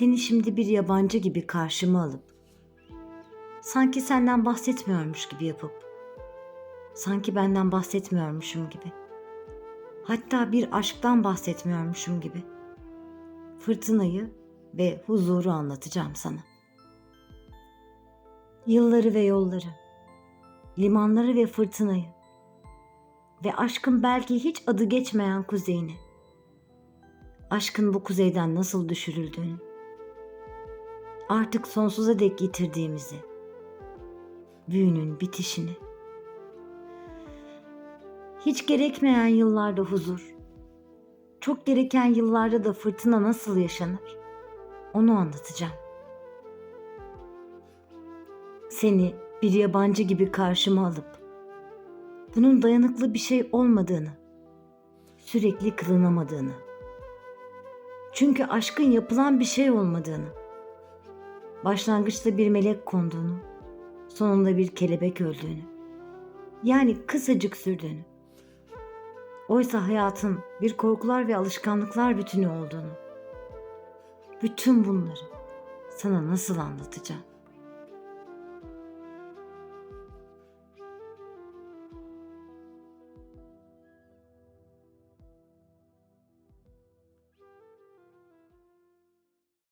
Seni şimdi bir yabancı gibi karşıma alıp sanki senden bahsetmiyormuş gibi yapıp sanki benden bahsetmiyormuşum gibi hatta bir aşktan bahsetmiyormuşum gibi fırtınayı ve huzuru anlatacağım sana. Yılları ve yolları, limanları ve fırtınayı ve aşkın belki hiç adı geçmeyen kuzeyini. Aşkın bu kuzeyden nasıl düşürüldüğünü, artık sonsuza dek yitirdiğimizi, büyünün bitişini, hiç gerekmeyen yıllarda huzur, çok gereken yıllarda da fırtına nasıl yaşanır, onu anlatacağım. Seni bir yabancı gibi karşıma alıp bunun dayanıklı bir şey olmadığını, sürekli kılınamadığını, çünkü aşkın yapılan bir şey olmadığını, başlangıçta bir melek konduğunu, sonunda bir kelebek öldüğünü, yani kısacık sürdüğünü, oysa hayatın bir korkular ve alışkanlıklar bütünü olduğunu, bütün bunları sana nasıl anlatacağım?